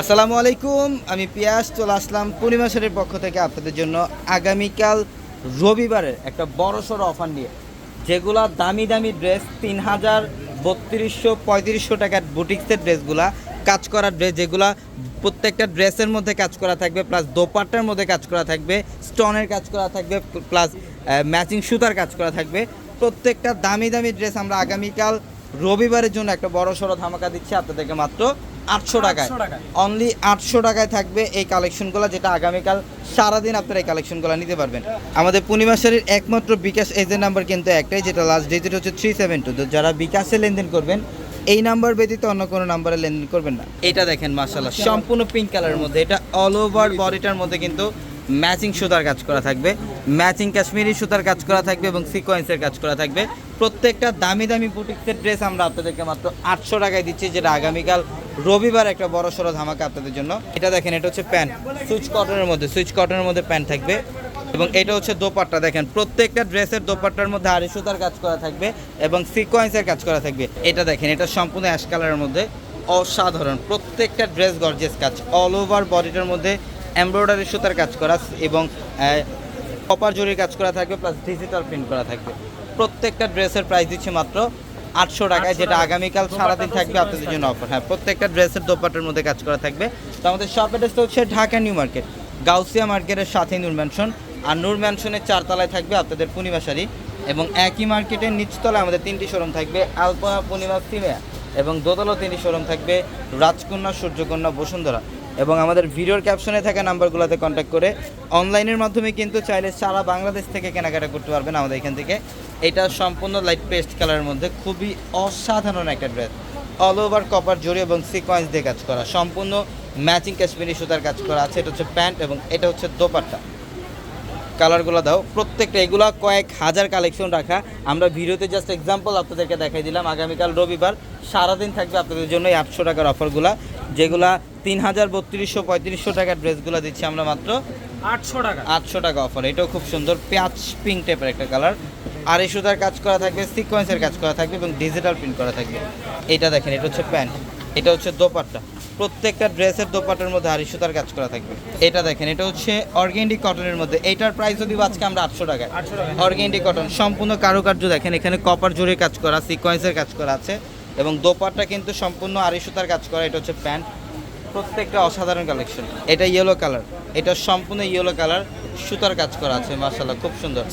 আসসালামু আলাইকুম, আমি পিয়াস, চলে আসলাম পূর্ণিমা শাড়ির পক্ষ থেকে আপনাদের জন্য আগামীকাল রবিবারের একটা বড় সড়ো অফার নিয়ে। যেগুলা দামি দামি ড্রেস, তিন হাজার বত্রিশশো পঁয়ত্রিশশো টাকার বুটিক্সের ড্রেসগুলা, কাজ করা ড্রেস, যেগুলা প্রত্যেকটা ড্রেসের মধ্যে কাজ করা থাকবে, প্লাস দোপাট্টার মধ্যে কাজ করা থাকবে, স্টোনের কাজ করা থাকবে, প্লাস ম্যাচিং সুতার কাজ করা থাকবে। প্রত্যেকটা দামি দামি ড্রেস আমরা আগামীকাল রবিবারের জন্য একটা বড় সড়ো ধামাকা দিচ্ছি আপনাদেরকে মাত্র আটশো টাকায়। অনলি আটশো টাকায় থাকবে এই কালেকশনগুলো যেটা আগামীকাল সারাদিন আপনারা এই কালেকশনগুলো নিতে পারবেন। আমাদের পূর্ণিমা শাড়ির একমাত্র বিকাশ এজেন্ট নাম্বার কিন্তু একটাই যেটা লাস্ট ডিজিট হচ্ছে থ্রি সেভেন টু তো যারা বিকাশে লেনদেন করবেন এই নাম্বার ব্যতীত অন্য কোনো নাম্বারে লেনদেন করবেন না। এটা দেখেন মাসাল্লাহ সম্পূর্ণ পিঙ্ক কালারের মধ্যে। এটা অল ওভার বডিটার মধ্যে কিন্তু ম্যাচিং সুতার কাজ করা থাকবে, ম্যাচিং কাশ্মীরি সুতার কাজ করা থাকবে এবং সিকোয়েন্সের কাজ করা থাকবে। প্রত্যেকটা দামি দামি বুটিক্সের ড্রেস আমরা আপনাদেরকে মাত্র আটশো টাকায় দিচ্ছি, যেটা আগামীকাল রবিবার একটা বড় সড়ো ধামাকা আপনাদের জন্য। এটা দেখেন, এটা হচ্ছে প্যান্ট, সুইচ কটনের মধ্যে, সুইচ কটনের মধ্যে প্যান্ট থাকবে। এবং এটা হচ্ছে দোপাট্টা, দেখেন, প্রত্যেকটা ড্রেসের দোপাট্টার মধ্যে আড়ি সুতার কাজ করা থাকবে এবং সিকোয়েন্সের কাজ করা থাকবে। এটা দেখেন, এটা সম্পূর্ণ অ্যাশ কালারের মধ্যে। অসাধারণ, প্রত্যেকটা ড্রেস গর্জেস কাজ, অল ওভার বডিটার মধ্যে এমব্রয়ডারি সুতার কাজ করা এবং কপার জরির কাজ করা থাকবে প্লাস ডিজিটাল প্রিন্ট করা থাকবে। প্রত্যেকটা ড্রেসের প্রাইস দিচ্ছে মাত্র আটশো টাকায় যেটা আগামীকাল সারাদিন থাকবে আপনাদের জন্য অফার হ্যাঁ প্রত্যেকটা ড্রেসের দোপাটের মধ্যে কাজ করা থাকবে। তো আমাদের শপ অ্যাড্রেসটা হচ্ছে ঢাকা নিউ মার্কেট গাউসিয়া মার্কেটের সাথে নূর ম্যানশন আর নূর ম্যানশনের চারতলায় থাকবে আপনাদের পূর্ণিমা শাড়ি এবং একই মার্কেটের নিচতলায় আমাদের তিনটি শোরুম থাকবে আলপনা পূর্ণিমা সিমেয়া এবং দোতলা তিনটি শোরুম থাকবে রাজকন্যা সূর্যকন্যা বসুন্ধরা। এবং আমাদের ভিডিওর ক্যাপশনে থাকা নাম্বারগুলোতে কন্ট্যাক্ট করে অনলাইনের মাধ্যমে কিন্তু চাইলে সারা বাংলাদেশ থেকে কেনাকাটা করতে পারবেন আমাদের এখান থেকে। এটা সম্পূর্ণ লাইট পেস্ট কালারের মধ্যে, খুবই অসাধারণ একটা ড্রেস অল ওভার কপার জড়ি এবং সিকোয়েন্স দিয়ে কাজ করা। সম্পূর্ণ ম্যাচিং কাশ্মীরি সুতার কাজ করা আছে। এটা হচ্ছে প্যান্ট এবং এটা হচ্ছে দোপাট্টা। কালারগুলো দাও। প্রত্যেকটা, এগুলা কয়েক হাজার কালেকশন রাখা। আমরা ভিডিওতে জাস্ট এক্সাম্পল আপনাদেরকে দেখাই দিলাম। আগামীকাল রবিবার সারাদিন থাকবে আপনাদের জন্য এই আটশো টাকার অফারগুলা যেগুলা তিন হাজার বত্রিশশো পঁয়ত্রিশশো টাকার ড্রেসগুলো দিচ্ছি আমরা মাত্র। আটশো টাকা। আটশো টাকা অফার এটাও খুব সুন্দর পেঁয়াজ পিঙ্ক টাইপের একটা কালার আর এই সুতার কাজ করা থাকবে সিকোয়েন্সের কাজ করা থাকবে এবং ডিজিটাল প্রিন্ট করা থাকবে। এটা দেখেন এটা হচ্ছে প্যান্ট এটা হচ্ছে দোপাট্টা। প্রত্যেকটা ড্রেসের দোপাট্টার মধ্যে আড়ি সুতার কাজ করা থাকবে। এটা দেখেন এটা হচ্ছে অর্গেন্ডিক কটনের মধ্যে। এইটার প্রাইস যদি আজকে আমরা আটশো টাকায়। 800 টাকা। অর্গেন্ডিক কটন সম্পূর্ণ কারুকার্য দেখেন এখানে কপার জোরে কাজ করা সিকোয়েন্সের কাজ করা আছে। এবং দোপাট্টা কিন্তু সম্পূর্ণ আড়ি সুতার কাজ করা, এটা হচ্ছে প্যান্ট। প্রত্যেকটা অসাধারণ কালেকশন এটা ইয়েলো কালার এটা সম্পূর্ণ ইয়েলো কালার সুতার কাজ করা আছে মার্শাল্লাহ খুব সুন্দর।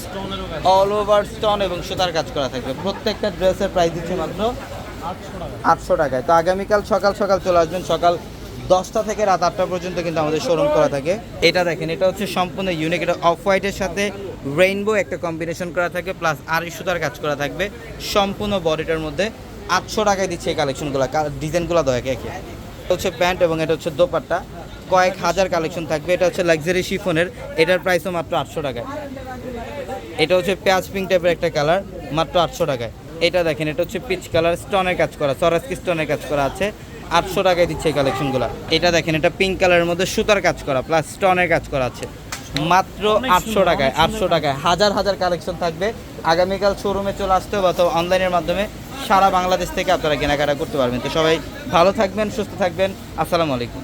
অল ওভার স্টোন এবং সুতার কাজ করা থাকবে। প্রত্যেকটা ড্রেসের প্রাইস দিচ্ছে মাত্র আটশো টাকায়। তো আগামীকাল সকাল সকাল চলে আসবেন। সকাল দশটা থেকে রাত আটটা পর্যন্ত কিন্তু আমাদের শোরুম করা থাকে। এটা দেখেন, এটা হচ্ছে সম্পূর্ণ ইউনিক এটা অফ হোয়াইটের সাথে রেইনবো একটা কম্বিনেশন করা থাকে প্লাস আড়ি সুতার কাজ করা থাকবে সম্পূর্ণ বডিটার মধ্যে। আটশো টাকায় দিচ্ছে এই কালেকশনগুলো ডিজাইনগুলো দেয় একে একে। এটা হচ্ছে প্যান্ট এবং এটা হচ্ছে দোপাট্টা। কয়েক হাজার কালেকশন থাকবে। এটা হচ্ছে লাক্সারি শিফনের এটার প্রাইসও মাত্র আটশো টাকায়। এটা হচ্ছে পেঁয়াজ পিঙ্ক টাইপের একটা কালার মাত্র আটশো টাকায়। এটা দেখেন এটা হচ্ছে পিচ কালার স্টোনের কাজ করা সরাসকি স্টোনের কাজ করা আছে। আটশো টাকায় দিচ্ছে এই কালেকশনগুলো এটা দেখেন এটা পিঙ্ক কালারের মধ্যে সুতার কাজ করা প্লাস স্টোনের কাজ করা আছে। মাত্র আটশো টাকায় আটশো টাকায়। হাজার হাজার কালেকশন থাকবে। আগামীকাল শোরুমে চলে আসতে হবে অথবা অনলাইনের মাধ্যমে সারা বাংলাদেশ থেকে আপনারা কেনাকাটা করতে পারবেন। তো সবাই ভালো থাকবেন, সুস্থ থাকবেন। আসসালামু আলাইকুম।